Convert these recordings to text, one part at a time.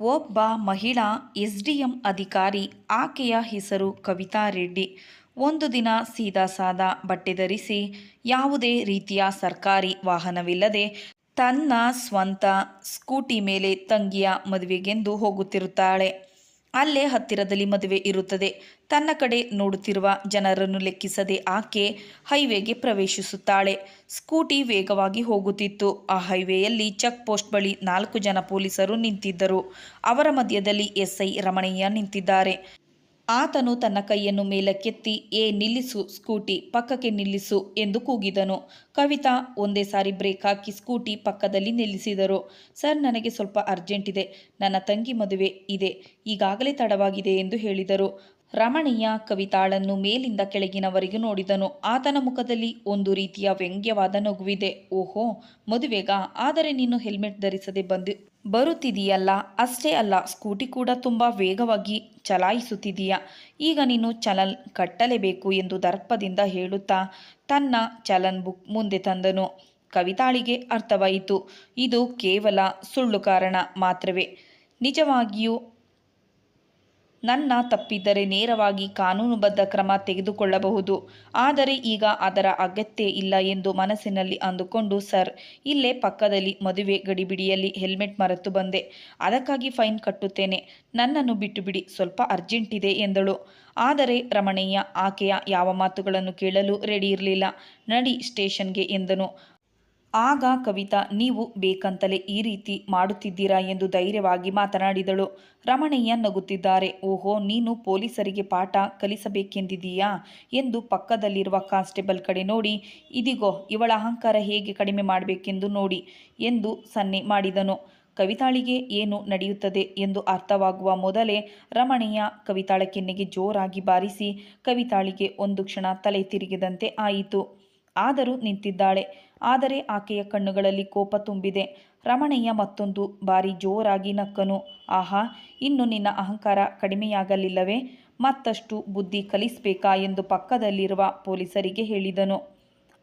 ಒಬ್ಬ ಮಹಿಳಾ ಎಸ್ಡಿಎಂ ಅಧಿಕಾರಿ, ಆಕೆಯ ಹೆಸರು ಕವಿತಾ ರೆಡ್ಡಿ. ಒಂದು ದಿನ ಸೀದಾ ಸಾದಾ ಬಟ್ಟೆ ಧರಿಸಿ ಯಾವುದೇ ರೀತಿಯ ಸರ್ಕಾರಿ ವಾಹನವಿಲ್ಲದೆ ತನ್ನ ಸ್ವಂತ ಸ್ಕೂಟಿ ಮೇಲೆ ತಂಗಿಯ ಮದುವೆಗೆಂದು ಹೋಗುತ್ತಿರುತ್ತಾಳೆ. ಅಲ್ಲೇ ಹತ್ತಿರದಲ್ಲಿ ಮದುವೆ ಇರುತ್ತದೆ. ತನ್ನ ಕಡೆ ನೋಡುತ್ತಿರುವ ಜನರನ್ನು ಲೆಕ್ಕಿಸದೆ ಆಕೆ ಹೈವೇಗೆ ಪ್ರವೇಶಿಸುತ್ತಾಳೆ. ಸ್ಕೂಟಿ ವೇಗವಾಗಿ ಹೋಗುತ್ತಿತ್ತು. ಆ ಹೈವೇಯಲ್ಲಿ ಚೆಕ್ ಪೋಸ್ಟ್ ಬಳಿ ನಾಲ್ಕು ಜನ ಪೊಲೀಸರು ನಿಂತಿದ್ದರು. ಅವರ ಮಧ್ಯದಲ್ಲಿ ಎಸ್ಐ ರಮಣಯ್ಯ ನಿಂತಿದ್ದಾರೆ. ಆತನು ತನ್ನ ಕೈಯನ್ನು ಮೇಲಕ್ಕೆತ್ತಿ, ಏ, ನಿಲ್ಲಿಸು, ಸ್ಕೂಟಿ, ಪಕ್ಕಕ್ಕೆ ನಿಲ್ಲಿಸು ಎಂದು ಕೂಗಿದನು. ಕವಿತಾ ಒಂದೇ ಸಾರಿ ಬ್ರೇಕ್ ಹಾಕಿ ಸ್ಕೂಟಿ ಪಕ್ಕದಲ್ಲಿ ನಿಲ್ಲಿಸಿದರು. ಸರ್, ನನಗೆ ಸ್ವಲ್ಪ ಅರ್ಜೆಂಟ್ ಇದೆ. ನನ್ನ ತಂಗಿ ಮದುವೆ ಇದೆ. ಈಗಾಗಲೇ ತಡವಾಗಿದೆ ಎಂದು ಹೇಳಿದರು. ರಮಣೀಯ ಕವಿತಾಳನ್ನು ಮೇಲಿಂದ ಕೆಳಗಿನವರೆಗೂ ನೋಡಿದನು. ಆತನ ಮುಖದಲ್ಲಿ ಒಂದು ರೀತಿಯ ವ್ಯಂಗ್ಯವಾದ ನಗುವಿದೆ. ಓಹೋ, ಮದುವೆಗ ಆದರೆ ನೀನು ಹೆಲ್ಮೆಟ್ ಧರಿಸದೆ ಬಂದು ಬರುತ್ತಿದೀಯಲ್ಲ? ಅಷ್ಟೇ ಅಲ್ಲ, ಸ್ಕೂಟಿ ಕೂಡ ತುಂಬ ವೇಗವಾಗಿ ಚಲಾಯಿಸುತ್ತಿದೀಯ. ಈಗ ನೀನು ಚಲನ್ ಕಟ್ಟಲೇಬೇಕು ಎಂದು ದರ್ಪದಿಂದ ಹೇಳುತ್ತಾ ತನ್ನ ಚಲನ್ ಬುಕ್ ಮುಂದೆ ತಂದನು. ಕವಿತಾಳಿಗೆ ಅರ್ಥವಾಯಿತು. ಇದು ಕೇವಲ ಸುಳ್ಳು ಕಾರಣ ಮಾತ್ರವೇ. ನಿಜವಾಗಿಯೂ ನನ್ನ ತಪ್ಪಿದ್ದರೆ ನೇರವಾಗಿ ಕಾನೂನುಬದ್ಧ ಕ್ರಮ ತೆಗೆದುಕೊಳ್ಳಬಹುದು. ಆದರೆ ಈಗ ಅದರ ಅಗತ್ಯ ಇಲ್ಲ ಎಂದು ಮನಸ್ಸಿನಲ್ಲಿ ಅಂದುಕೊಂಡು, ಸರ್, ಇಲ್ಲೇ ಪಕ್ಕದಲ್ಲಿ ಮದುವೆ ಗಡಿಬಿಡಿಯಲ್ಲಿ ಹೆಲ್ಮೆಟ್ ಮರೆತು ಬಂದೆ. ಅದಕ್ಕಾಗಿ ಫೈನ್ ಕಟ್ಟುತ್ತೇನೆ. ನನ್ನನ್ನು ಬಿಟ್ಟು ಬಿಡಿ ಸ್ವಲ್ಪ ಅರ್ಜೆಂಟ್ ಇದೆ ಎಂದಳು. ಆದರೆ ರಮಣಯ್ಯ, ಆಕೆಯ ಯಾವ ಮಾತುಗಳನ್ನು ಕೇಳಲು ರೆಡಿ ಇರಲಿಲ್ಲ. ನಡಿ ಸ್ಟೇಷನ್ಗೆ ಎಂದನು. ಆಗ ಕವಿತಾ, ನೀವು ಬೇಕಂತಲೇ ಈ ರೀತಿ ಮಾಡುತ್ತಿದ್ದೀರಾ? ಎಂದು ಧೈರ್ಯವಾಗಿ ಮಾತನಾಡಿದಳು. ರಮಣಯ್ಯ ನಗುತ್ತಿದ್ದಾರೆ. ಓಹೋ, ನೀನು ಪೊಲೀಸರಿಗೆ ಪಾಠ ಕಲಿಸಬೇಕೆಂದಿದೀಯಾ ಎಂದು ಪಕ್ಕದಲ್ಲಿರುವ ಕಾನ್ಸ್ಟೇಬಲ್ ಕಡೆ ನೋಡಿ, ಇದಿಗೋ, ಇವಳ ಅಹಂಕಾರ ಹೇಗೆ ಕಡಿಮೆ ಮಾಡಬೇಕೆಂದು ನೋಡಿ, ಎಂದು ಸನ್ನೆ ಮಾಡಿದನು. ಕವಿತಾಳಿಗೆ ಏನು ನಡೆಯುತ್ತದೆ? ಎಂದು ಅರ್ಥವಾಗುವ ಮೊದಲೇ ರಮಣಯ್ಯ ಕವಿತಾಳ ಕೆನ್ನೆಗೆ ಜೋರಾಗಿ ಬಾರಿಸಿ, ಕವಿತಾಳಿಗೆ ಒಂದು ಕ್ಷಣ ತಲೆ ತಿರುಗಿದಂತೆ ಆಯಿತು. ಆದರೂ ನಿಂತಿದ್ದಾಳೆ. ಆದರೆ ಆಕೆಯ ಕಣ್ಣುಗಳಲ್ಲಿ ಕೋಪ ತುಂಬಿದೆ. ರಮಣಯ್ಯ ಮತ್ತೊಂದು ಬಾರಿ ಜೋರಾಗಿ ನಕ್ಕನು. ಆಹಾ, ಇನ್ನು ನಿನ್ನ ಅಹಂಕಾರ ಕಡಿಮೆಯಾಗಲಿಲ್ಲವೇ? ಮತ್ತಷ್ಟು ಬುದ್ಧಿ ಕಲಿಸಬೇಕಾ ಎಂದು ಪಕ್ಕದಲ್ಲಿರುವ ಪೊಲೀಸರಿಗೆ ಹೇಳಿದನು.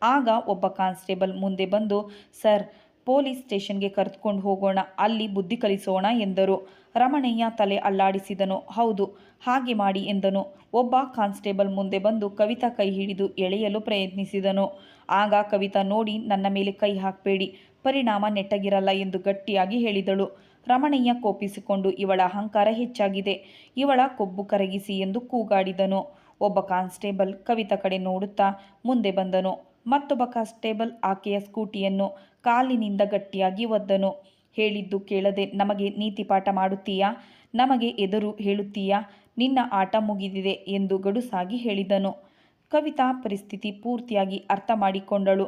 ಆಗ ಒಬ್ಬ ಕಾನ್ಸ್ಟೇಬಲ್ ಮುಂದೆ ಬಂದು, ಸರ್, ಪೊಲೀಸ್ ಸ್ಟೇಷನ್ಗೆ ಕರೆದುಕೊಂಡು ಹೋಗೋಣ. ಅಲ್ಲಿ ಬುದ್ಧಿ ಕಲಿಸೋಣ ಎಂದರು. ರಮಣಯ್ಯ ತಲೆ ಅಲ್ಲಾಡಿಸಿದನು. ಹೌದು ಹಾಗೆ ಮಾಡಿ ಎಂದನು. ಒಬ್ಬ ಕಾನ್ಸ್ಟೇಬಲ್ ಮುಂದೆ ಬಂದು ಕವಿತಾ ಕೈ ಹಿಡಿದು ಎಳೆಯಲು ಪ್ರಯತ್ನಿಸಿದನು. ಆಗ ಕವಿತಾ ನೋಡಿ ನನ್ನ ಮೇಲೆ ಕೈ ಹಾಕಬೇಡಿ, ಪರಿಣಾಮ ನೆಟ್ಟಗಿರಲ್ಲ ಎಂದು ಗಟ್ಟಿಯಾಗಿ ಹೇಳಿದಳು. ರಮಣಯ್ಯ ಕೋಪಿಸಿಕೊಂಡು, ಇವಳ ಅಹಂಕಾರ ಹೆಚ್ಚಾಗಿದೆ, ಇವಳ ಕೊಬ್ಬು ಕರಗಿಸಿ ಎಂದು ಕೂಗಾಡಿದನು. ಒಬ್ಬ ಕಾನ್ಸ್ಟೇಬಲ್ ಕವಿತಾ ಕಡೆ ನೋಡುತ್ತಾ ಮುಂದೆ ಬಂದನು. ಮತ್ತೊಬ್ಬ ಕಾನ್ಸ್ಟೇಬಲ್ ಆಕೆಯ ಸ್ಕೂಟಿಯನ್ನು ಕಾಲಿನಿಂದ ಗಟ್ಟಿಯಾಗಿ ಒದ್ದನು. ಹೇಳಿದ್ದು ಕೇಳದೆ, ನಮಗೆ ನೀತಿ ಪಾಠ ಮಾಡುತ್ತೀಯಾ? ನಮಗೆ ಎದುರು ಹೇಳುತ್ತೀಯಾ? ನಿನ್ನ ಆಟ ಮುಗಿದಿದೆ ಎಂದು ಗಡುಸಾಗಿ ಹೇಳಿದನು. ಕವಿತಾ ಪರಿಸ್ಥಿತಿ ಪೂರ್ತಿಯಾಗಿ ಅರ್ಥ ಮಾಡಿಕೊಂಡಳು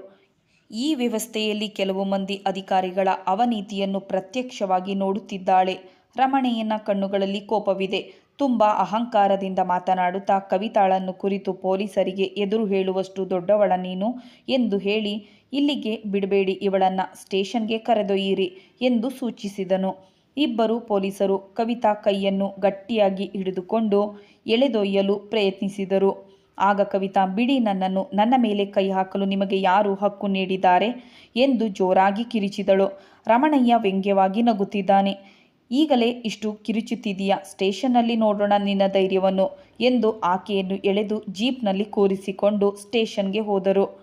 ಈ ವ್ಯವಸ್ಥೆಯಲ್ಲಿ ಕೆಲವು ಮಂದಿ ಅಧಿಕಾರಿಗಳ ಅವನೀತಿಯನ್ನು ಪ್ರತ್ಯಕ್ಷವಾಗಿ ನೋಡುತ್ತಿದ್ದಾಳೆ. ರಮಣೆಯನ್ನ ಕಣ್ಣುಗಳಲ್ಲಿ ಕೋಪವಿದೆ. ತುಂಬ ಅಹಂಕಾರದಿಂದ ಮಾತನಾಡುತ್ತಾ ಕವಿತಾಳನ್ನು ಕುರಿತು ಪೊಲೀಸರಿಗೆ ಎದುರು ಹೇಳುವಷ್ಟು ದೊಡ್ಡವಳ ನೀನು ಎಂದು ಹೇಳಿ, ಇಲ್ಲಿಗೆ ಬಿಡಬೇಡಿ, ಇವಳನ್ನು ಸ್ಟೇಷನ್ಗೆ ಕರೆದೊಯ್ಯಿರಿ ಎಂದು ಸೂಚಿಸಿದನು. ಇಬ್ಬರು ಪೊಲೀಸರು ಕವಿತಾ ಕೈಯನ್ನು ಗಟ್ಟಿಯಾಗಿ ಹಿಡಿದುಕೊಂಡು ಎಳೆದೊಯ್ಯಲು ಪ್ರಯತ್ನಿಸಿದರು. ಆಗ ಕವಿತಾ, ಬಿಡಿ ನನ್ನನ್ನು, ನನ್ನ ಮೇಲೆ ಕೈ ಹಾಕಲು ನಿಮಗೆ ಯಾರು ಹಕ್ಕು ನೀಡಿದ್ದಾರೆ? ಎಂದು ಜೋರಾಗಿ ಕಿರಿಚಿದಳು. ರಮಣಯ್ಯ ವ್ಯಂಗ್ಯವಾಗಿ ನಗುತ್ತಿದ್ದಾನೆ. ಈಗಲೇ ಇಷ್ಟು ಕಿರುಚುತ್ತಿದೆಯಾ? ಸ್ಟೇಷನ್ನಲ್ಲಿ ನೋಡೋಣ ನಿನ್ನ ಧೈರ್ಯವನ್ನು ಎಂದು ಆಕೆಯನ್ನು ಎಳೆದು ಜೀಪ್ನಲ್ಲಿ ಕೂರಿಸಿಕೊಂಡು ಸ್ಟೇಷನ್ಗೆ ಹೋದರು.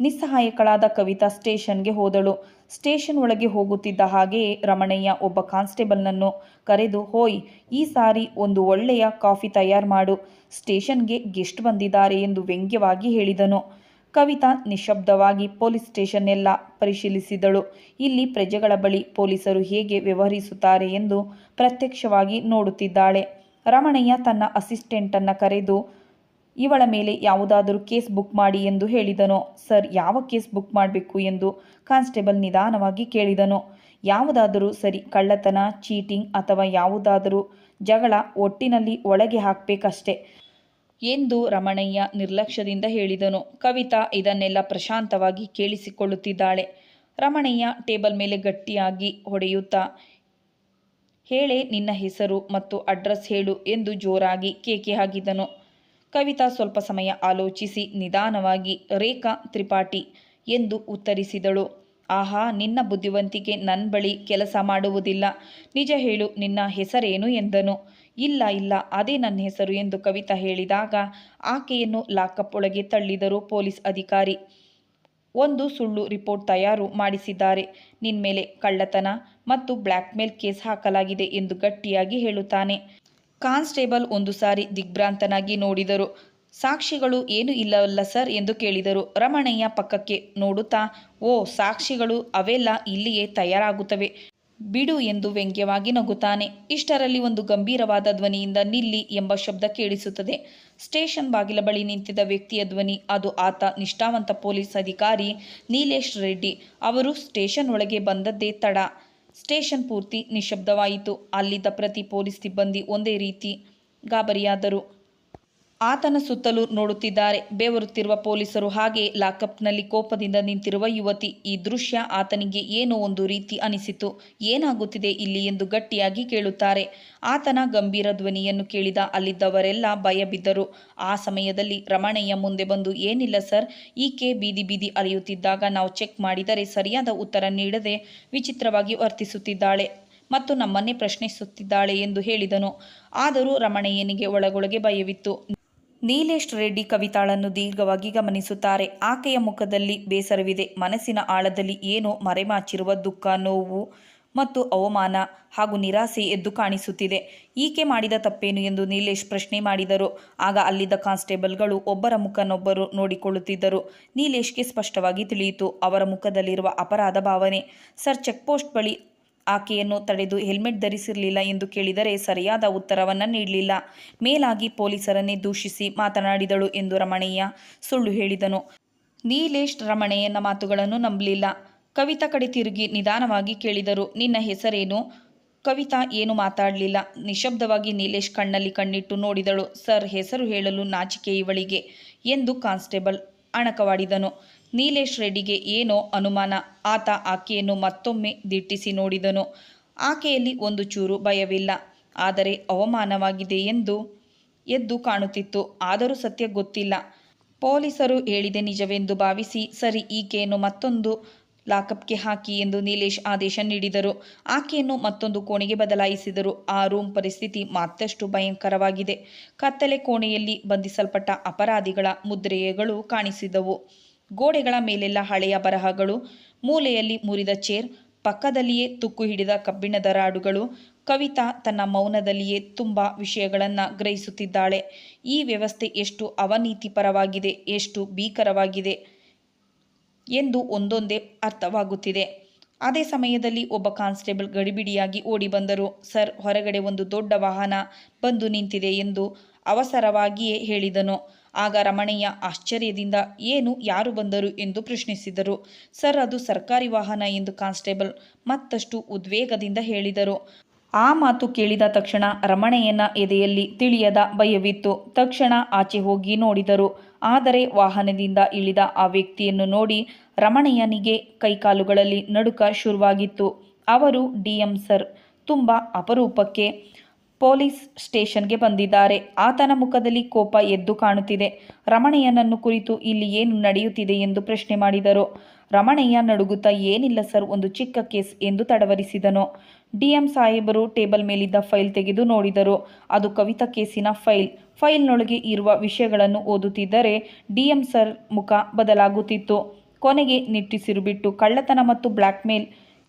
ನಿಸ್ಸಹಾಯಕಳಾದ ಕವಿತಾ ಸ್ಟೇಷನ್ಗೆ ಹೋದಳು. ಸ್ಟೇಷನ್ ಒಳಗೆ ಹೋಗುತ್ತಿದ್ದ ಹಾಗೆಯೇ ರಮಣಯ್ಯ ಒಬ್ಬ ಕಾನ್ಸ್ಟೇಬಲ್ನನ್ನು ಕರೆದು, ಹೋಯ್, ಈ ಸಾರಿ ಒಂದು ಒಳ್ಳೆಯ ಕಾಫಿ ತಯಾರು ಮಾಡು. ಸ್ಟೇಷನ್ಗೆ ಗೆಸ್ಟ್ ಬಂದಿದ್ದಾರೆ ಎಂದು ವ್ಯಂಗ್ಯವಾಗಿ ಹೇಳಿದನು. ಕವಿತಾ ನಿಶಬ್ದವಾಗಿ ಪೊಲೀಸ್ ಸ್ಟೇಷನ್ ಎಲ್ಲ ಪರಿಶೀಲಿಸಿದಳು. ಇಲ್ಲಿ ಪ್ರಜೆಗಳ ಬಳಿ ಪೊಲೀಸರು ಹೇಗೆ ವ್ಯವಹರಿಸುತ್ತಾರೆ ಎಂದು ಪ್ರತ್ಯಕ್ಷವಾಗಿ ನೋಡುತ್ತಿದ್ದಾಳೆ. ರಮಣಯ್ಯ ತನ್ನ ಅಸಿಸ್ಟೆಂಟನ್ನು ಕರೆದು ಇವಳ ಮೇಲೆ ಯಾವುದಾದರೂ ಕೇಸ್ ಬುಕ್ ಮಾಡಿ ಎಂದು ಹೇಳಿದನೋ? ಸರ್, ಯಾವ ಕೇಸ್ ಬುಕ್ ಮಾಡಬೇಕು ಎಂದು ಕಾನ್ಸ್ಟೇಬಲ್ ನಿಧಾನವಾಗಿ ಕೇಳಿದನು. ಯಾವುದಾದರೂ ಸರಿ, ಕಳ್ಳತನ, ಚೀಟಿಂಗ್ ಅಥವಾ ಯಾವುದಾದರೂ ಜಗಳ ಒಟ್ಟಿನಲ್ಲಿ ಒಳಗೆ ಹಾಕಬೇಕಷ್ಟೆ ಎಂದು ರಮಣಯ್ಯ ನಿರ್ಲಕ್ಷ್ಯದಿಂದ ಹೇಳಿದನು. ಕವಿತಾ ಇದನ್ನೆಲ್ಲ ಪ್ರಶಾಂತವಾಗಿ ಕೇಳಿಸಿಕೊಳ್ಳುತ್ತಿದ್ದಾಳೆ. ರಮಣಯ್ಯ ಟೇಬಲ್ ಮೇಲೆ ಗಟ್ಟಿಯಾಗಿ ಹೊಡೆಯುತ್ತಾ, ಹೇಳೆ ನಿನ್ನ ಹೆಸರು ಮತ್ತು ಅಡ್ರೆಸ್ ಹೇಳು ಎಂದು ಜೋರಾಗಿ ಕೇಕೆ ಹಾಕಿದನು. ಕವಿತಾ ಸ್ವಲ್ಪ ಸಮಯ ಆಲೋಚಿಸಿ ನಿಧಾನವಾಗಿ, ರೇಖಾ ತ್ರಿಪಾಠಿ ಎಂದು ಉತ್ತರಿಸಿದಳು. ಆಹಾ, ನಿನ್ನ ಬುದ್ಧಿವಂತಿಕೆ ನನ್ನ ಬಳಿ ಕೆಲಸ ಮಾಡುವುದಿಲ್ಲ. ನಿಜ ಹೇಳು, ನಿನ್ನ ಹೆಸರೇನು? ಎಂದನು. ಇಲ್ಲ ಇಲ್ಲ, ಅದೇ ನನ್ನ ಹೆಸರು ಎಂದು ಕವಿತಾ ಹೇಳಿದಾಗ ಆಕೆಯನ್ನು ಲಾಕಪ್ ಒಳಗೆ ತಳ್ಳಿದರು ಪೊಲೀಸ್ ಅಧಿಕಾರಿ. ಒಂದು ಸುಳ್ಳು ರಿಪೋರ್ಟ್ ತಯಾರು ಮಾಡಿಸಿದ್ದಾರೆ. ನಿನ್ಮೇಲೆ ಕಳ್ಳತನ ಮತ್ತು ಬ್ಲ್ಯಾಕ್ಮೇಲ್ ಕೇಸ್ ಹಾಕಲಾಗಿದೆ ಎಂದು ಗಟ್ಟಿಯಾಗಿ ಹೇಳುತ್ತಾನೆ. ಕಾನ್ಸ್ಟೇಬಲ್ ಒಂದು ಸಾರಿ ದಿಗ್ಭ್ರಾಂತನಾಗಿ ನೋಡಿದರು. ಸಾಕ್ಷಿಗಳು ಏನು ಇಲ್ಲವಲ್ಲ ಸರ್ ಎಂದು ಕೇಳಿದರು. ರಮಣಯ್ಯ ಪಕ್ಕಕ್ಕೆ ನೋಡುತ್ತಾ, ಓ, ಸಾಕ್ಷಿಗಳು ಅವೆಲ್ಲ ಇಲ್ಲಿಯೇ ತಯಾರಾಗುತ್ತವೆ. ಬಿಡು ಎಂದು ವ್ಯಂಗ್ಯವಾಗಿ ನಗುತ್ತಾನೆ. ಇಷ್ಟರಲ್ಲಿ ಒಂದು ಗಂಭೀರವಾದ ಧ್ವನಿಯಿಂದ ನಿಲ್ಲಿ ಎಂಬ ಶಬ್ದ ಕೇಳಿಸುತ್ತದೆ. ಸ್ಟೇಷನ್ ಬಾಗಿಲ ಬಳಿ ನಿಂತಿದ್ದ ವ್ಯಕ್ತಿಯ ಧ್ವನಿ, ಅದು ಆತ ನಿಷ್ಠಾವಂತ ಪೊಲೀಸ್ ಅಧಿಕಾರಿ ನೀಲೇಶ್ ರೆಡ್ಡಿ. ಅವರು ಸ್ಟೇಷನ್ ಒಳಗೆ ಬಂದದ್ದೇ ತಡ. ಸ್ಟೇಷನ್ ಪೂರ್ತಿ ನಿಶ್ಶಬ್ದವಾಯಿತು ಅಲ್ಲಿದ್ದ ಪ್ರತಿ ಪೊಲೀಸ್ ಸಿಬ್ಬಂದಿ ಒಂದೇ ರೀತಿ ಗಾಬರಿಯಾದರು. ಆತನ ಸುತ್ತಲೂ ನೋಡುತ್ತಿದ್ದಾರೆ. ಬೇವರುತ್ತಿರುವ ಪೊಲೀಸರು ಹಾಗೆ ಲಾಕಪ್ನಲ್ಲಿ ಕೋಪದಿಂದ ನಿಂತಿರುವ ಯುವತಿ. ಈ ದೃಶ್ಯ ಆತನಿಗೆ ಏನೋ ಒಂದು ರೀತಿ ಅನಿಸಿತು. ಏನಾಗುತ್ತಿದೆ ಇಲ್ಲಿ ಎಂದು ಗಟ್ಟಿಯಾಗಿ ಕೇಳುತ್ತಾರೆ. ಆತನ ಗಂಭೀರ ಧ್ವನಿಯನ್ನು ಕೇಳಿದ ಅಲ್ಲಿದ್ದವರೆಲ್ಲ ಭಯ ಬಿದ್ದರು ಆ ಸಮಯದಲ್ಲಿ ರಮಣಯ್ಯ ಮುಂದೆ ಬಂದು, ಏನಿಲ್ಲ ಸರ್, ಈಕೆ ಬೀದಿ ಬೀದಿ ಅಲೆಯುತ್ತಿದ್ದಾಗ ನಾವು ಚೆಕ್ ಮಾಡಿದರೆ ಸರಿಯಾದ ಉತ್ತರ ನೀಡದೆ ವಿಚಿತ್ರವಾಗಿ ವರ್ತಿಸುತ್ತಿದ್ದಾಳೆ ಮತ್ತು ನಮ್ಮನ್ನೇ ಪ್ರಶ್ನಿಸುತ್ತಿದ್ದಾಳೆ ಎಂದು ಹೇಳಿದನು. ಆದರೂ ರಮಣಯ್ಯನಿಗೆ ಒಳಗೊಳಗೆ ಭಯವಿತ್ತು. ನೀಲೇಶ್ ರೆಡ್ಡಿ ಕವಿತಾಳನ್ನು ದೀರ್ಘವಾಗಿ ಗಮನಿಸುತ್ತಾರೆ. ಆಕೆಯ ಮುಖದಲ್ಲಿ ಬೇಸರವಿದೆ. ಮನಸ್ಸಿನ ಆಳದಲ್ಲಿ ಏನೋ ಮರೆಮಾಚಿರುವ ದುಃಖ, ನೋವು ಮತ್ತು ಅವಮಾನ ಹಾಗೂ ನಿರಾಸೆ ಎದ್ದು ಕಾಣಿಸುತ್ತಿದೆ. ಈಕೆ ಮಾಡಿದ ತಪ್ಪೇನು ಎಂದು ನೀಲೇಶ್ ಪ್ರಶ್ನೆ ಮಾಡಿದರು. ಆಗ ಅಲ್ಲಿದ್ದ ಕಾನ್ಸ್ಟೇಬಲ್ಗಳು ಒಬ್ಬರ ಮುಖನೊಬ್ಬರು ನೋಡಿಕೊಳ್ಳುತ್ತಿದ್ದರು. ನೀಲೇಶ್ಗೆ ಸ್ಪಷ್ಟವಾಗಿ ತಿಳಿಯಿತು, ಅವರ ಮುಖದಲ್ಲಿರುವ ಅಪರಾಧ ಭಾವನೆ. ಸರ್, ಚೆಕ್ಪೋಸ್ಟ್ ಬಳಿ ಆಕೆಯನ್ನು ತಡೆದು ಹೆಲ್ಮೆಟ್ ಧರಿಸಿರಲಿಲ್ಲ ಎಂದು ಕೇಳಿದರೆ ಸರಿಯಾದ ಉತ್ತರವನ್ನು ನೀಡಲಿಲ್ಲ. ಮೇಲಾಗಿ ಪೊಲೀಸರನ್ನೇ ದೂಷಿಸಿ ಮಾತನಾಡಿದಳು ಎಂದು ರಮಣಯ್ಯ ಸುಳ್ಳು ಹೇಳಿದನು. ನೀಲೇಶ್ ರಮಣಯ್ಯನ ಮಾತುಗಳನ್ನು ನಂಬಲಿಲ್ಲ. ಕವಿತಾ ಕಡೆ ತಿರುಗಿ ನಿಧಾನವಾಗಿ ಕೇಳಿದರು. ನಿನ್ನ ಹೆಸರೇನು? ಕವಿತಾ ಏನು ಮಾತಾಡಲಿಲ್ಲ. ನಿಶಬ್ದವಾಗಿ ನೀಲೇಶ್ ಕಣ್ಣಲ್ಲಿ ಕಣ್ಣಿಟ್ಟು ನೋಡಿದಳು. ಸರ್, ಹೆಸರು ಹೇಳಲು ನಾಚಿಕೆ ಇವಳಿಗೆ ಎಂದು ಕಾನ್ಸ್ಟೇಬಲ್ ಅಣಕವಾಡಿದನು. ನೀಲೇಶ್ ರೆಡ್ಡಿಗೆ ಏನೋ ಅನುಮಾನ. ಆತ ಆಕೆಯನ್ನು ಮತ್ತೊಮ್ಮೆ ದಿಟ್ಟಿಸಿ ನೋಡಿದನು. ಆಕೆಯಲ್ಲಿ ಒಂದು ಚೂರು ಭಯವಿಲ್ಲ. ಆದರೆ ಅವಮಾನವಾಗಿದೆ ಎಂದು ಎದ್ದು ಕಾಣುತ್ತಿತ್ತು. ಆದರೂ ಸತ್ಯ ಗೊತ್ತಿಲ್ಲ. ಪೊಲೀಸರು ಹೇಳಿದೆ ನಿಜವೆಂದು ಭಾವಿಸಿ, ಸರಿ, ಈಕೆಯನ್ನು ಮತ್ತೊಂದು ಲಾಕಪ್ಗೆ ಹಾಕಿ ಎಂದು ನೀಲೇಶ್ ಆದೇಶ ನೀಡಿದರು. ಆಕೆಯನ್ನು ಮತ್ತೊಂದು ಕೋಣೆಗೆ ಬದಲಾಯಿಸಿದರು. ಆ ರೂಮ್ ಪರಿಸ್ಥಿತಿ ಮತ್ತಷ್ಟು ಭಯಂಕರವಾಗಿದೆ. ಕತ್ತಲೆ ಕೋಣೆಯಲ್ಲಿ ಬಂಧಿಸಲ್ಪಟ್ಟ ಅಪರಾಧಿಗಳ ಮುದ್ರೆಗಳು ಕಾಣಿಸಿದವು. ಗೋಡೆಗಳ ಮೇಲೆಲ್ಲ ಹಳೆಯ ಬರಹಗಳು, ಮೂಲೆಯಲ್ಲಿ ಮುರಿದ ಚೇರ್, ಪಕ್ಕದಲ್ಲಿಯೇ ತುಕ್ಕು ಹಿಡಿದ ಕಬ್ಬಿಣದ ರಾಡುಗಳು, ಕವಿತಾ ತನ್ನ ಮೌನದಲ್ಲಿಯೇ ತುಂಬ ವಿಷಯಗಳನ್ನು ಗ್ರಹಿಸುತ್ತಿದ್ದಾಳೆ. ಈ ವ್ಯವಸ್ಥೆ ಎಷ್ಟು ಅವನೀತಿಪರವಾಗಿದೆ, ಎಷ್ಟು ಭೀಕರವಾಗಿದೆ ಎಂದು ಒಂದೊಂದೇ ಅರ್ಥವಾಗುತ್ತಿದೆ. ಅದೇ ಸಮಯದಲ್ಲಿ ಒಬ್ಬ ಕಾನ್ಸ್ಟೇಬಲ್ ಗಡಿಬಿಡಿಯಾಗಿ ಓಡಿ ಬಂದರು ಸರ್, ಹೊರಗಡೆ ಒಂದು ದೊಡ್ಡ ವಾಹನ ಬಂದು ನಿಂತಿದೆ ಎಂದು ಅವಸರವಾಗಿಯೇ ಹೇಳಿದನು. ಆಗ ರಮಣಯ್ಯ ಆಶ್ಚರ್ಯದಿಂದ ಏನು, ಯಾರು ಬಂದರು ಎಂದು ಪ್ರಶ್ನಿಸಿದರು. ಸರ್, ಅದು ಸರ್ಕಾರಿ ವಾಹನ, ಎಂದು ಕಾನ್ಸ್ಟೇಬಲ್ ಮತ್ತಷ್ಟು ಉದ್ವೇಗದಿಂದ ಹೇಳಿದರು. ಆ ಮಾತು ಕೇಳಿದ ತಕ್ಷಣ ರಮಣಯ್ಯನ ಎದೆಯಲ್ಲಿ ತಿಳಿಯದ ಭಯವಿತ್ತು. ತಕ್ಷಣ ಆಚೆ ಹೋಗಿ ನೋಡಿದರು. ಆದರೆ ವಾಹನದಿಂದ ಇಳಿದ ಆ ವ್ಯಕ್ತಿಯನ್ನು ನೋಡಿ ರಮಣಯ್ಯನಿಗೆ ಕೈಕಾಲುಗಳಲ್ಲಿ ನಡುಕ ಶುರುವಾಗಿತ್ತು. ಅವರು ಡಿ. ಎಂ. ಸರ್. ತುಂಬ ಅಪರೂಪಕ್ಕೆ ಪೊಲೀಸ್ ಸ್ಟೇಷನ್ಗೆ ಬಂದಿದ್ದಾರೆ. ಆತನ ಮುಖದಲ್ಲಿ ಕೋಪ ಎದ್ದು ಕಾಣುತ್ತಿದೆ. ರಮಣಯ್ಯನನ್ನು ಕುರಿತು ಇಲ್ಲಿ ಏನು ನಡೆಯುತ್ತಿದೆ ಎಂದು ಪ್ರಶ್ನೆ ಮಾಡಿದರು. ರಮಣಯ್ಯ ನಡುಗುತ್ತಾ, ಏನಿಲ್ಲ ಸರ್, ಒಂದು ಚಿಕ್ಕ ಕೇಸ್ ಎಂದು ತಡವರಿಸಿದನು. ಡಿಎಂ ಸಾಹೇಬರು ಟೇಬಲ್ ಮೇಲಿದ್ದ ಫೈಲ್ ತೆಗೆದು ನೋಡಿದರು. ಅದು ಕವಿತಾ ಕೇಸಿನ ಫೈಲ್. ಫೈಲ್ನೊಳಗೆ ಇರುವ ವಿಷಯಗಳನ್ನು ಓದುತ್ತಿದ್ದರೆ ಡಿಎಂ ಸರ್ ಮುಖ ಬದಲಾಗುತ್ತಿತ್ತು. ಕೊನೆಗೆ ನಿಟ್ಟಿಸಿರುಬಿಟ್ಟು, ಕಳ್ಳತನ ಮತ್ತು ಬ್ಲ್ಯಾಕ್ಮೇಲ್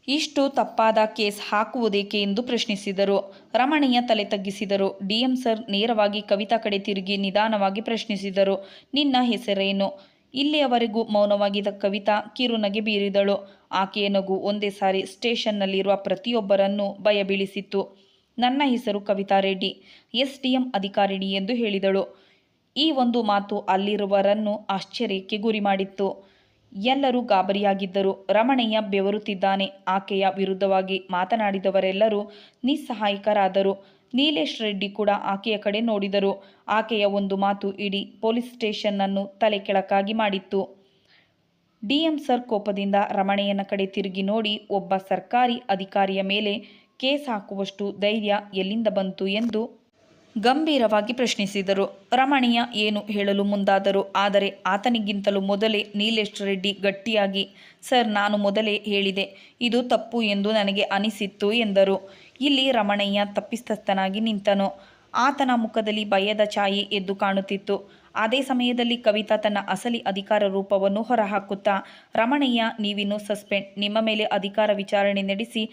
ಇಷ್ಟು ತಪ್ಪಾದ ಕೇಸ್ ಹಾಕುವುದೇಕೆ ಎಂದು ಪ್ರಶ್ನಿಸಿದರು. ರಮಣೀಯ ತಲೆ ತಗ್ಗಿಸಿದರು. ಡಿಎಂ ಸರ್ ನೇರವಾಗಿ ಕವಿತಾ ಕಡೆ ತಿರುಗಿ ನಿಧಾನವಾಗಿ ಪ್ರಶ್ನಿಸಿದರು. ನಿನ್ನ ಹೆಸರೇನು? ಇಲ್ಲಿಯವರೆಗೂ ಮೌನವಾಗಿದ್ದ ಕವಿತಾ ಕಿರುನಗೆ ಬೀರಿದಳು. ಆಕೆಯ ನಗು ಒಂದೇ ಸಾರಿ ಸ್ಟೇಷನ್ನಲ್ಲಿರುವ ಪ್ರತಿಯೊಬ್ಬರನ್ನೂ ಭಯ ಬೀಳಿಸಿತ್ತು ನನ್ನ ಹೆಸರು Kavita Reddy S D M ಅಧಿಕಾರಿಣಿ ಎಂದು ಹೇಳಿದಳು. ಈ ಒಂದು ಮಾತು ಅಲ್ಲಿರುವರನ್ನು ಆಶ್ಚರ್ಯಕ್ಕೆ ಗುರಿ ಮಾಡಿತ್ತು. ಎಲ್ಲರೂ ಗಾಬರಿಯಾಗಿದ್ದರು. ರಮಣಯ್ಯ ಬೆವರುತ್ತಿದ್ದಾನೆ. ಆಕೆಯ ವಿರುದ್ಧವಾಗಿ ಮಾತನಾಡಿದವರೆಲ್ಲರೂ ನಿಸ್ಸಹಾಯಕರಾದರು. ನೀಲೇಶ್ ರೆಡ್ಡಿ ಕೂಡ ಆಕೆಯ ಕಡೆ ನೋಡಿದರು. ಆಕೆಯ ಒಂದು ಮಾತು ಇಡೀ ಪೊಲೀಸ್ ಸ್ಟೇಷನ್ನನ್ನು ತಲೆ ಕೆಳಕಾಗಿ ಮಾಡಿತ್ತು. ಡಿಎಂ ಸರ್ ಕೋಪದಿಂದ ರಮಣಯ್ಯನ ಕಡೆ ತಿರುಗಿ ನೋಡಿ ಒಬ್ಬ ಸರ್ಕಾರಿ ಅಧಿಕಾರಿಯ ಮೇಲೆ ಕೇಸ್ ಹಾಕುವಷ್ಟು ಧೈರ್ಯ ಎಲ್ಲಿಂದ ಬಂತು ಎಂದು ಗಂಭೀರವಾಗಿ ಪ್ರಶ್ನಿಸಿದರು. ರಮಣೀಯ, ಏನು ಹೇಳಲು ಮುಂದಾದರು? ಆದರೆ ಆತನಿಗಿಂತಲೂ ಮೊದಲೇ ನೀಲೇಶ್ ರೆಡ್ಡಿ ಗಟ್ಟಿಯಾಗಿ, ಸರ್, ನಾನು ಮೊದಲೇ ಹೇಳಿದೆ. ಇದು ತಪ್ಪು ಎಂದು ನನಗೆ ಅನಿಸಿತ್ತು ಎಂದರು. ಇಲ್ಲಿ ರಮಣಯ್ಯ ತಪ್ಪಿಸ್ತಸ್ಥನಾಗಿ ನಿಂತನು. ಆತನ ಮುಖದಲ್ಲಿ ಭಯದ ಛಾಯೆ ಎದ್ದು ಕಾಣುತ್ತಿತ್ತು. ಅದೇ ಸಮಯದಲ್ಲಿ ಕವಿತಾ ತನ್ನ ಅಸಲಿ ಅಧಿಕಾರ ರೂಪವನ್ನು ಹೊರಹಾಕುತ್ತಾ ರಮಣಯ್ಯ ನೀವಿನ್ನು ಸಸ್ಪೆಂಡ್. ನಿಮ್ಮ ಮೇಲೆ ಅಧಿಕಾರ ವಿಚಾರಣೆ ನಡೆಸಿ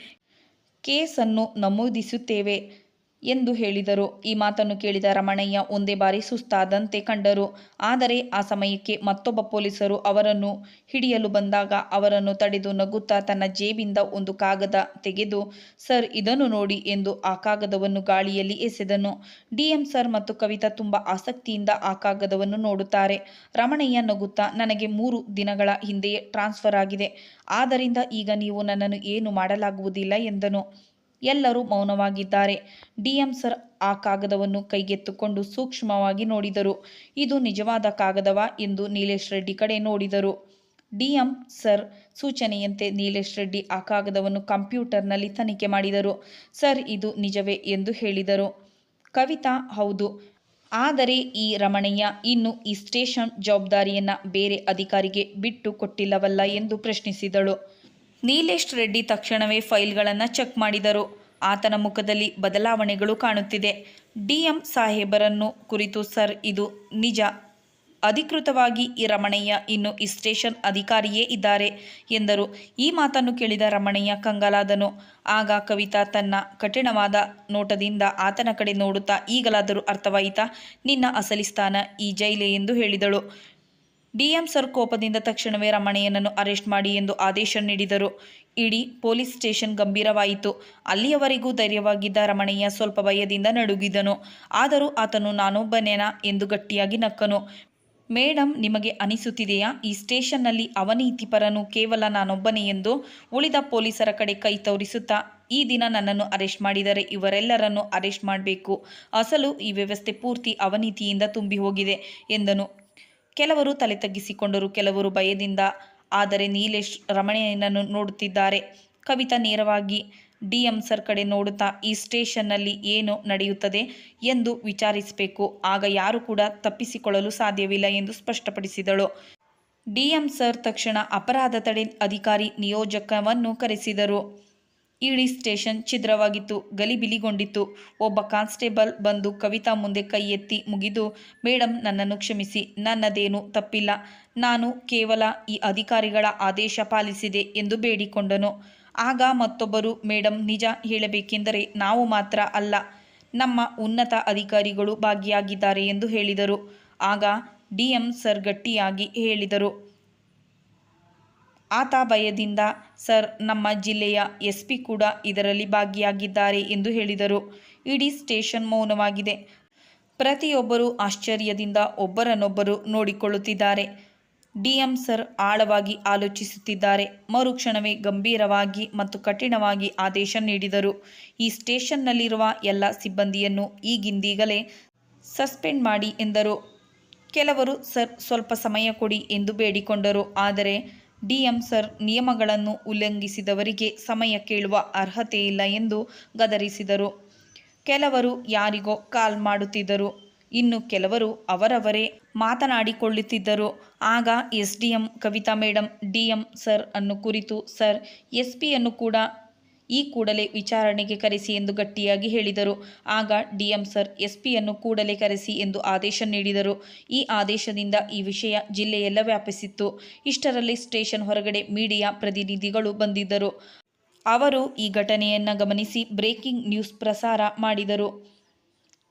ಕೇಸನ್ನು ನಮೂದಿಸುತ್ತೇವೆ. ಎಂದು ಹೇಳಿದರು. ಈ ಮಾತನ್ನು ಕೇಳಿದ ರಮಣಯ್ಯ ಒಂದೇ ಬಾರಿ ಸುಸ್ತಾದಂತೆ ಕಂಡರು. ಆದರೆ ಆ ಸಮಯಕ್ಕೆ ಮತ್ತೊಬ್ಬ ಪೊಲೀಸರು ಅವರನ್ನು ಹಿಡಿಯಲು ಬಂದಾಗ ಅವರನ್ನು ತಡೆದು ನಗುತ್ತಾ ತನ್ನ ಜೇಬಿಂದ ಒಂದು ಕಾಗದ ತೆಗೆದು, ಸರ್, ಇದನ್ನು ನೋಡಿ ಎಂದು ಆ ಕಾಗದವನ್ನು ಗಾಳಿಯಲ್ಲಿ ಎಸೆದನು. ಡಿಎಂ ಸರ್ ಮತ್ತು ಕವಿತಾ ತುಂಬ ಆಸಕ್ತಿಯಿಂದ ಆ ಕಾಗದವನ್ನು ನೋಡುತ್ತಾರೆ. ರಮಣಯ್ಯ ನಗುತ್ತಾ, ನನಗೆ ಮೂರು ದಿನಗಳ ಹಿಂದೆಯೇ ಟ್ರಾನ್ಸ್ಫರ್ ಆಗಿದೆ. ಆದ್ದರಿಂದ ಈಗ ನೀವು ನನ್ನನ್ನು ಏನು ಮಾಡಲಾಗುವುದಿಲ್ಲ ಎಂದನು. ಎಲ್ಲರೂ ಮೌನವಾಗಿದ್ದಾರೆ. ಡಿಎಂ ಸರ್ ಆ ಕಾಗದವನ್ನು ಕೈಗೆತ್ತುಕೊಂಡು ಸೂಕ್ಷ್ಮವಾಗಿ ನೋಡಿದರು. ಇದು ನಿಜವಾದ ಕಾಗದವಾ ಎಂದು ನೀಲೇಶ್ ರೆಡ್ಡಿ ಕಡೆ ನೋಡಿದರು. ಡಿಎಂ ಸರ್ ಸೂಚನೆಯಂತೆ ನೀಲೇಶ್ ರೆಡ್ಡಿ ಆ ಕಾಗದವನ್ನು ಕಂಪ್ಯೂಟರ್ನಲ್ಲಿ ತನಿಖೆ ಮಾಡಿದರು. ಸರ್, ಇದು ನಿಜವೇ ಎಂದು ಹೇಳಿದರು. ಕವಿತಾ, ಹೌದು. ಆದರೆ ಈ ರಮಣಯ್ಯ ಇನ್ನು ಈ ಸ್ಟೇಷನ್ ಜವಾಬ್ದಾರಿಯನ್ನು ಬೇರೆ ಅಧಿಕಾರಿಗೆ ಬಿಟ್ಟು ಕೊಟ್ಟಿಲ್ಲವಲ್ಲ ಎಂದು ಪ್ರಶ್ನಿಸಿದಳು. ನೀಲೇಶ್ ರೆಡ್ಡಿ ತಕ್ಷಣವೇ ಫೈಲ್ಗಳನ್ನು ಚೆಕ್ ಮಾಡಿದರು. ಆತನ ಮುಖದಲ್ಲಿ ಬದಲಾವಣೆಗಳು ಕಾಣುತ್ತಿದೆ. ಡಿಎಂ ಸಾಹೇಬರನ್ನು ಕುರಿತು ಸರ್, ಇದು ನಿಜ. ಅಧಿಕೃತವಾಗಿ ಈ ರಮಣಯ್ಯ ಇನ್ನು ಈ ಸ್ಟೇಷನ್ ಅಧಿಕಾರಿಯೇ ಇದ್ದಾರೆ ಎಂದರು. ಈ ಮಾತನ್ನು ಕೇಳಿದ ರಮಣಯ್ಯ ಕಂಗಾಲಾದನು. ಆಗ ಕವಿತಾ ತನ್ನ ಕಠಿಣವಾದ ನೋಟದಿಂದ ಆತನ ಕಡೆ ನೋಡುತ್ತಾ ಈಗಲಾದರೂ ಅರ್ಥವಾಯಿತಾ, ನಿನ್ನ ಅಸಲಿ ಸ್ಥಾನ ಈ ಜೈಲೆ ಎಂದು ಹೇಳಿದಳು. ಡಿಎಂ ಸರ್ ಕೋಪದಿಂದ ತಕ್ಷಣವೇ ರಮಣಯ್ಯನನ್ನು ಅರೆಸ್ಟ್ ಮಾಡಿ ಎಂದು ಆದೇಶ ನೀಡಿದರು. ಇಡೀ ಪೊಲೀಸ್ ಸ್ಟೇಷನ್ ಗಂಭೀರವಾಯಿತು. ಅಲ್ಲಿಯವರೆಗೂ ಧೈರ್ಯವಾಗಿದ್ದ ರಮಣಯ್ಯ ಸ್ವಲ್ಪ ಭಯದಿಂದ ನಡುಗಿದನು. ಆದರೂ ಆತನು ನಾನೊಬ್ಬನೇನಾ ಎಂದು ಗಟ್ಟಿಯಾಗಿ ನಕ್ಕನು. ಮೇಡಮ್ ನಿಮಗೆ ಅನಿಸುತ್ತಿದೆಯಾ? ಈ ಸ್ಟೇಷನ್ನಲ್ಲಿ ಅವನೀತಿಪರನು ಕೇವಲ ನಾನೊಬ್ಬನೇ ಎಂದು ಉಳಿದ ಪೊಲೀಸರ ಕಡೆ ಕೈ ತೋರಿಸುತ್ತಾ, ಈ ದಿನ ನನ್ನನ್ನು ಅರೆಸ್ಟ್ ಮಾಡಿದರೆ ಇವರೆಲ್ಲರನ್ನು ಅರೆಸ್ಟ್ ಮಾಡಬೇಕು. ಅಸಲು ಈ ವ್ಯವಸ್ಥೆ ಪೂರ್ತಿ ಅವನೀತಿಯಿಂದ ತುಂಬಿ ಹೋಗಿದೆ ಎಂದನು. ಕೆಲವರು ತಲೆ ತಗ್ಗಿಸಿಕೊಂಡರು, ಕೆಲವರು ಭಯದಿಂದ. ಆದರೆ ನೀಲೇಶ್ ರಮಣೆಯನ್ನು ನೋಡುತ್ತಿದ್ದಾರೆ. ಕವಿತಾ ನೇರವಾಗಿ ಡಿ ಎಂ ಸರ್ ಕಡೆ ನೋಡುತ್ತಾ, ಈ ಸ್ಟೇಷನ್ನಲ್ಲಿ ಏನು ನಡೆಯುತ್ತದೆ ಎಂದು ವಿಚಾರಿಸಬೇಕು. ಆಗ ಯಾರು ಕೂಡ ತಪ್ಪಿಸಿಕೊಳ್ಳಲು ಸಾಧ್ಯವಿಲ್ಲ ಎಂದು ಸ್ಪಷ್ಟಪಡಿಸಿದಳು. ಡಿಎಂ ಸರ್ ತಕ್ಷಣ ಅಪರಾಧ ತಡೆ ಅಧಿಕಾರಿ ನಿಯೋಜಕವನ್ನು ಕರೆಸಿದರು. ಇಡೀ ಸ್ಟೇಷನ್ ಛಿದ್ರವಾಗಿತ್ತು ಗಲಿಬಿಲಿಗೊಂಡಿತ್ತು ಒಬ್ಬ ಕಾನ್ಸ್ಟೇಬಲ್ ಬಂದು ಕವಿತಾ ಮುಂದೆ ಕೈ ಎತ್ತಿ ಮುಗಿದು ಮೇಡಮ್ ನನ್ನನ್ನು ಕ್ಷಮಿಸಿ, ನನ್ನದೇನು ತಪ್ಪಿಲ್ಲ. ನಾನು ಕೇವಲ ಈ ಅಧಿಕಾರಿಗಳ ಆದೇಶ ಪಾಲಿಸಿದೆ ಎಂದು ಬೇಡಿಕೊಂಡನು. ಆಗ ಮತ್ತೊಬ್ಬರು ಮೇಡಮ್ ನಿಜ ಹೇಳಬೇಕೆಂದರೆ ನಾವು ಮಾತ್ರ ಅಲ್ಲ. ನಮ್ಮ ಉನ್ನತ ಅಧಿಕಾರಿಗಳು ಭಾಗಿಯಾಗಿದ್ದಾರೆ ಎಂದು ಹೇಳಿದರು. ಆಗ ಡಿಎಂ ಸರ್ ಗಟ್ಟಿಯಾಗಿ ಹೇಳಿದರು. ಆತ ಭಯದಿಂದ ಸರ್, ನಮ್ಮ ಜಿಲ್ಲೆಯ ಎಸ್ ಪಿ ಕೂಡ ಇದರಲ್ಲಿ ಭಾಗಿಯಾಗಿದ್ದಾರೆ ಎಂದು ಹೇಳಿದರು. ಇಡೀ ಸ್ಟೇಷನ್ ಮೌನವಾಗಿದೆ. ಪ್ರತಿಯೊಬ್ಬರು ಆಶ್ಚರ್ಯದಿಂದ ಒಬ್ಬರನ್ನೊಬ್ಬರು ನೋಡಿಕೊಳ್ಳುತ್ತಿದ್ದಾರೆ. ಡಿಎಂ ಸರ್ ಆಳವಾಗಿ ಆಲೋಚಿಸುತ್ತಿದ್ದಾರೆ. ಮರುಕ್ಷಣವೇ ಗಂಭೀರವಾಗಿ ಮತ್ತು ಕಠಿಣವಾಗಿ ಆದೇಶ ನೀಡಿದರು. ಈ ಸ್ಟೇಷನ್ನಲ್ಲಿರುವ ಎಲ್ಲ ಸಿಬ್ಬಂದಿಯನ್ನು ಈಗಿಂದೀಗಲೇ ಸಸ್ಪೆಂಡ್ ಮಾಡಿ ಎಂದರು. ಕೆಲವರು ಸರ್, ಸ್ವಲ್ಪ ಸಮಯ ಕೊಡಿ ಎಂದು ಬೇಡಿಕೊಂಡರು. ಆದರೆ ಡಿಎಂ ಸರ್, ನಿಯಮಗಳನ್ನು ಉಲ್ಲಂಘಿಸಿದವರಿಗೆ ಸಮಯ ಕೇಳುವ ಅರ್ಹತೆ ಇಲ್ಲ ಎಂದು ಗದರಿಸಿದರು. ಕೆಲವರು ಯಾರಿಗೋ ಕಾಲ್ ಮಾಡುತ್ತಿದ್ದರು. ಇನ್ನು ಕೆಲವರು ಅವರವರೇ ಮಾತನಾಡಿಕೊಳ್ಳುತ್ತಿದ್ದರು. ಆಗ S D M Kavita madam D M sir ಅನ್ನು ಕುರಿತು ಸರ್, ಎಸ್ ಪಿಯನ್ನು ಕೂಡ ಈ ಕೂಡಲೇ ವಿಚಾರಣೆಗೆ ಕರೆಸಿ ಎಂದು ಗಟ್ಟಿಯಾಗಿ ಹೇಳಿದರು. ಆಗ ಡಿಎಂ ಸರ್ ಎಸ್ಪಿಯನ್ನು ಕೂಡಲೇ ಕರೆಸಿ ಎಂದು ಆದೇಶ ನೀಡಿದರು. ಈ ಆದೇಶದಿಂದ ಈ ವಿಷಯ ಜಿಲ್ಲೆಯೆಲ್ಲ ವ್ಯಾಪಿಸಿತ್ತು. ಇಷ್ಟರಲ್ಲಿ ಸ್ಟೇಷನ್ ಹೊರಗಡೆ ಮೀಡಿಯಾ ಪ್ರತಿನಿಧಿಗಳು ಬಂದಿದ್ದರು. ಅವರು ಈ ಘಟನೆಯನ್ನು ಗಮನಿಸಿ ಬ್ರೇಕಿಂಗ್ ನ್ಯೂಸ್ ಪ್ರಸಾರ ಮಾಡಿದರು.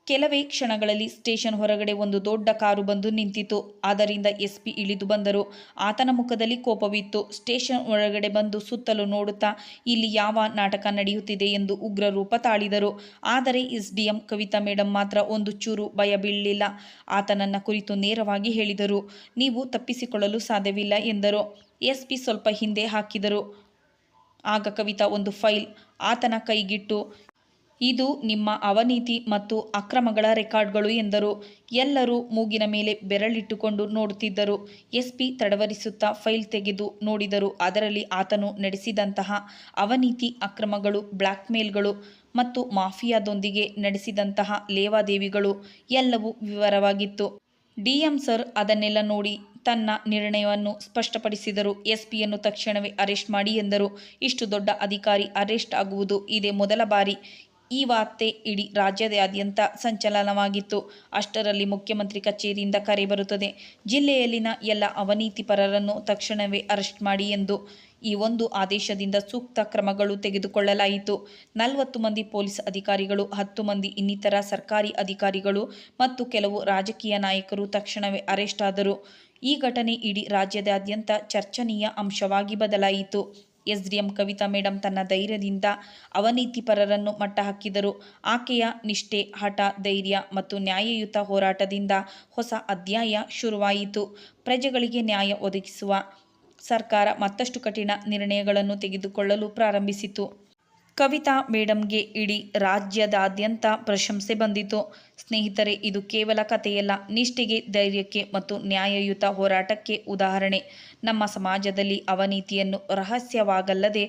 ಕೆಲವೇ ಕ್ಷಣಗಳಲ್ಲಿ ಸ್ಟೇಷನ್ ಹೊರಗಡೆ ಒಂದು ದೊಡ್ಡ ಕಾರು ಬಂದು ನಿಂತಿತು ಆದ್ದರಿಂದ ಎಸ್ಪಿ ಇಳಿದು ಬಂದರು. ಆತನ ಮುಖದಲ್ಲಿ ಕೋಪವಿತ್ತು. ಸ್ಟೇಷನ್ ಒಳಗಡೆ ಬಂದು ಸುತ್ತಲೂ ನೋಡುತ್ತಾ, ಇಲ್ಲಿ ಯಾವ ನಾಟಕ ನಡೆಯುತ್ತಿದೆ ಎಂದು ಉಗ್ರ ರೂಪ ತಾಳಿದರು. ಆದರೆ S D M Kavita madam ಮಾತ್ರ ಒಂದು ಚೂರು ಭಯ ಬೀಳಲಿಲ್ಲ ಆತನನ್ನ ಕುರಿತು ನೇರವಾಗಿ ಹೇಳಿದರು. ನೀವು ತಪ್ಪಿಸಿಕೊಳ್ಳಲು ಸಾಧ್ಯವಿಲ್ಲ ಎಂದರು. ಎಸ್ಪಿ ಸ್ವಲ್ಪ ಹಿಂದೆ ಹಾಕಿದರು. ಆಗ ಕವಿತಾ ಒಂದು ಫೈಲ್ ಆತನ ಕೈಗಿಟ್ಟು ಇದು ನಿಮ್ಮ ಅವನೀತಿ ಮತ್ತು ಅಕ್ರಮಗಳ ರೆಕಾರ್ಡ್ಗಳು ಎಂದರು. ಎಲ್ಲರೂ ಮೂಗಿನ ಮೇಲೆ ಬೆರಳಿಟ್ಟುಕೊಂಡು ನೋಡುತ್ತಿದ್ದರು. ಎಸ್ಪಿ ತಡವರಿಸುತ್ತಾ ಫೈಲ್ ತೆಗೆದು ನೋಡಿದರು. ಅದರಲ್ಲಿ ಆತನು ನಡೆಸಿದಂತಹ ಅವನೀತಿ ಅಕ್ರಮಗಳು ಬ್ಲ್ಯಾಕ್ಮೇಲ್ಗಳು ಮತ್ತು ಮಾಫಿಯಾದೊಂದಿಗೆ ನಡೆಸಿದಂತಹ ಲೇವಾದೇವಿಗಳು ಎಲ್ಲವೂ ವಿವರವಾಗಿತ್ತು. ಡಿಎಂ ಸರ್ ಅದನ್ನೆಲ್ಲ ನೋಡಿ ತನ್ನ ನಿರ್ಣಯವನ್ನು ಸ್ಪಷ್ಟಪಡಿಸಿದರು. ಎಸ್ಪಿಯನ್ನು ತಕ್ಷಣವೇ ಅರೆಸ್ಟ್ ಮಾಡಿ ಎಂದರು. ಇಷ್ಟು ದೊಡ್ಡ ಅಧಿಕಾರಿ ಅರೆಸ್ಟ್ ಆಗುವುದು ಇದೇ ಮೊದಲ ಬಾರಿ. ಈ ವಾರ್ತೆ ಇಡೀ ರಾಜ್ಯದಾದ್ಯಂತ ಸಂಚಲನವಾಗಿತ್ತು. ಅಷ್ಟರಲ್ಲಿ ಮುಖ್ಯಮಂತ್ರಿ ಕಚೇರಿಯಿಂದ ಕರೆ ಬರುತ್ತದೆ. ಜಿಲ್ಲೆಯಲ್ಲಿನ ಎಲ್ಲ ಅವನೀತಿಪರರನ್ನು ತಕ್ಷಣವೇ ಅರೆಸ್ಟ್ ಮಾಡಿ ಎಂದು ಈ ಒಂದು ಆದೇಶದಿಂದ ಸೂಕ್ತ ಕ್ರಮಗಳು ತೆಗೆದುಕೊಳ್ಳಲಾಯಿತು. ನಲವತ್ತು ಮಂದಿ ಪೊಲೀಸ್ ಅಧಿಕಾರಿಗಳು, ಹತ್ತು ಮಂದಿ ಇನ್ನಿತರ ಸರ್ಕಾರಿ ಅಧಿಕಾರಿಗಳು ಮತ್ತು ಕೆಲವು ರಾಜಕೀಯ ನಾಯಕರು ತಕ್ಷಣವೇ ಅರೆಸ್ಟ್ ಆದರು. ಈ ಘಟನೆ ಇಡೀ ರಾಜ್ಯದಾದ್ಯಂತ ಚರ್ಚನೀಯ ಅಂಶವಾಗಿ ಬದಲಾಯಿತು. ಎಸ್ಡಿಎಂ ಕವಿತಾ ಮೇಡಂ ತನ್ನ ಧೈರ್ಯದಿಂದ ಅವನೀತಿಪರರನ್ನು ಮಟ್ಟ ಹಾಕಿದರು ಆಕೆಯ ನಿಷ್ಠೆ, ಹಠ, ಧೈರ್ಯ ಮತ್ತು ನ್ಯಾಯಯುತ ಹೋರಾಟದಿಂದ ಹೊಸ ಅಧ್ಯಾಯ ಶುರುವಾಯಿತು. ಪ್ರಜೆಗಳಿಗೆ ನ್ಯಾಯ ಒದಗಿಸುವ ಸರ್ಕಾರ ಮತ್ತಷ್ಟು ಕಠಿಣ ನಿರ್ಣಯಗಳನ್ನು ತೆಗೆದುಕೊಳ್ಳಲು ಪ್ರಾರಂಭಿಸಿತು. ಕವಿತಾ ಮೇಡಮ್ಗೆ ಇಡೀ ರಾಜ್ಯದಾದ್ಯಂತ ಪ್ರಶಂಸೆ ಬಂದಿತು. ಸ್ನೇಹಿತರೆ, ಇದು ಕೇವಲ ಕಥೆಯಲ್ಲ. ನಿಷ್ಠೆಗೆ, ಧೈರ್ಯಕ್ಕೆ ಮತ್ತು ನ್ಯಾಯಯುತ ಹೋರಾಟಕ್ಕೆ ಉದಾಹರಣೆ. ನಮ್ಮ ಸಮಾಜದಲ್ಲಿ ಅವನೀತಿಯನ್ನು ರಹಸ್ಯವಾಗಲ್ಲದೆ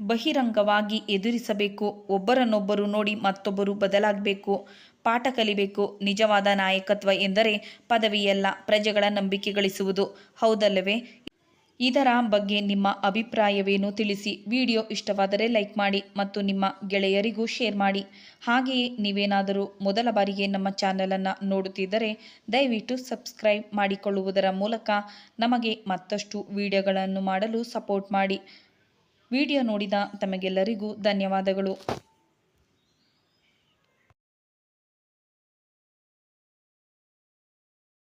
ಬಹಿರಂಗವಾಗಿ ಎದುರಿಸಬೇಕು. ಒಬ್ಬರನ್ನೊಬ್ಬರು ನೋಡಿ ಮತ್ತೊಬ್ಬರು ಬದಲಾಗಬೇಕು. ಪಾಠ ಕಲಿಬೇಕು. ನಿಜವಾದ ನಾಯಕತ್ವ ಎಂದರೆ ಪದವಿಯಲ್ಲ, ಪ್ರಜೆಗಳ ನಂಬಿಕೆ ಗಳಿಸುವುದು. ಹೌದಲ್ಲವೇ? ಇದರ ಬಗ್ಗೆ ನಿಮ್ಮ ಅಭಿಪ್ರಾಯವೇನು ತಿಳಿಸಿ ವಿಡಿಯೋ ಇಷ್ಟವಾದರೆ ಲೈಕ್ ಮಾಡಿ ಮತ್ತು ನಿಮ್ಮ ಗೆಳೆಯರಿಗೂ ಶೇರ್ ಮಾಡಿ. ಹಾಗೆಯೇ ನೀವೇನಾದರೂ ಮೊದಲ ಬಾರಿಗೆ ನಮ್ಮ ಚಾನಲನ್ನು ನೋಡುತ್ತಿದ್ದರೆ ದಯವಿಟ್ಟು ಸಬ್ಸ್ಕ್ರೈಬ್ ಮಾಡಿಕೊಳ್ಳುವುದರ ಮೂಲಕ ನಮಗೆ ಮತ್ತಷ್ಟು ವಿಡಿಯೋಗಳನ್ನು ಮಾಡಲು ಸಪೋರ್ಟ್ ಮಾಡಿ. ವಿಡಿಯೋ ನೋಡಿದ ತಮಗೆಲ್ಲರಿಗೂ ಧನ್ಯವಾದಗಳು.